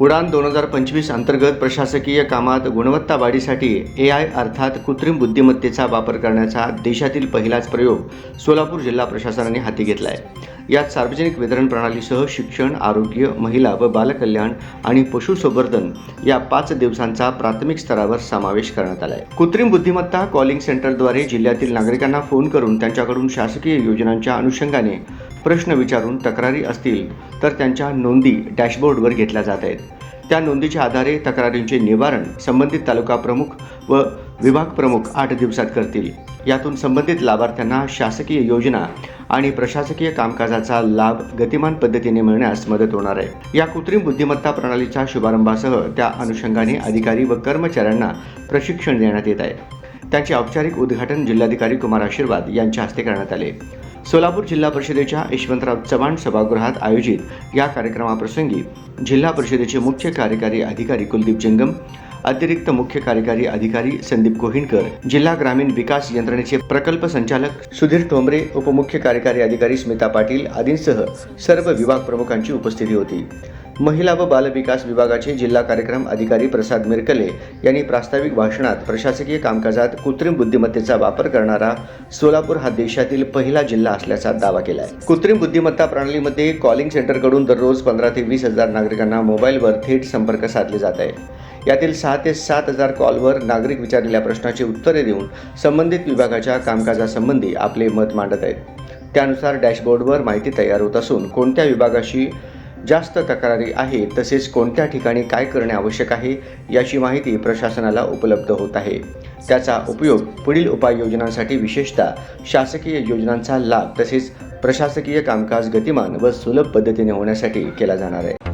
उडान दोन हजार पंचवीस अंतर्गत प्रशासकीय कामात गुणवत्ता वाढीसाठी ए आय अर्थात कृत्रिम बुद्धिमत्तेचा वापर करण्याचा देशातील पहिलाच प्रयोग सोलापूर जिल्हा प्रशासनाने हाती घेतला आहे यात सार्वजनिक वितरण प्रणालीसह शिक्षण आरोग्य महिला व बालकल्याण आणि पशुसंवर्धन या पाच दिवसांचा प्राथमिक स्तरावर समावेश करण्यात आला आहे कृत्रिम बुद्धिमत्ता कॉलिंग सेंटरद्वारे जिल्ह्यातील नागरिकांना फोन करून त्यांच्याकडून शासकीय योजनांच्या अनुषंगाने प्रश्न विचारून तक्रारी असतील तर त्यांच्या नोंदी डॅशबोर्डवर घेतल्या जात आहेत. त्या नोंदीच्या आधारे तक्रारींचे निवारण संबंधित तालुका प्रमुख व विभाग प्रमुख आठ दिवसात करतील. यातून संबंधित लाभार्थ्यांना शासकीय योजना आणि प्रशासकीय कामकाजाचा लाभ गतिमान पद्धतीने मिळण्यास मदत होणार आहे. या कृत्रिम बुद्धिमत्ता प्रणालीच्या शुभारंभासह त्या अनुषंगाने अधिकारी व कर्मचाऱ्यांना प्रशिक्षण देण्यात येत आहे. त्यांचे औपचारिक उद्घाटन जिल्हाधिकारी कुमार आशीर्वाद यांच्या हस्ते करण्यात आले. सोलापूर जिल्हा परिषदेच्या यशवंतराव चव्हाण सभागृहात आयोजित या कार्यक्रमाप्रसंगी जिल्हा परिषदेचे मुख्य कार्यकारी अधिकारी कुलदीप जंगम अतिरिक्त मुख्य कार्यकारी अधिकारी संदीप कोहिणकर जिल्हा ग्रामीण विकास यंत्रणेचे प्रकल्प संचालक सुधीर ठोंबरे उपमुख्य कार्यकारी अधिकारी स्मिता पाटील आदींसह सर्व विभाग प्रमुखांची उपस्थिती होती. महिला व बालविकास विभागाचे जिल्हा कार्यक्रम अधिकारी प्रसाद मिरकले यांनी प्रास्ताविक भाषणात प्रशासकीय कामकाजात कृत्रिम बुद्धिमत्तेचा वापर करणारा सोलापूर हा देशातील पहिला जिल्हा असल्याचा दावा केला आहे कृत्रिम बुद्धिमत्ता प्रणालीमध्ये कॉलिंग सेंटरकडून दररोज पंधरा ते वीस हजार नागरिकांना मोबाईलवर थेट संपर्क साधले जात आहे. यातील सहा ते सात हजार कॉलवर नागरिक विचारलेल्या प्रश्नाची उत्तरे देऊन संबंधित विभागाच्या कामकाजासंबंधी आपले मत मांडत आहेत. त्यानुसार डॅशबोर्डवर माहिती तयार होत असून कोणत्या विभागाशी जास्त तक्रारी आहे तसेच कोणत्या ठिकाणी काय करणे आवश्यक आहे याची माहिती प्रशासनाला उपलब्ध होत आहे. त्याचा उपयोग पुढील उपाययोजनांसाठी विशेषतः शासकीय योजनांचा लाभ तसेच प्रशासकीय कामकाज गतिमान व सुलभ पद्धतीने होण्यासाठी केला जाणार आहे.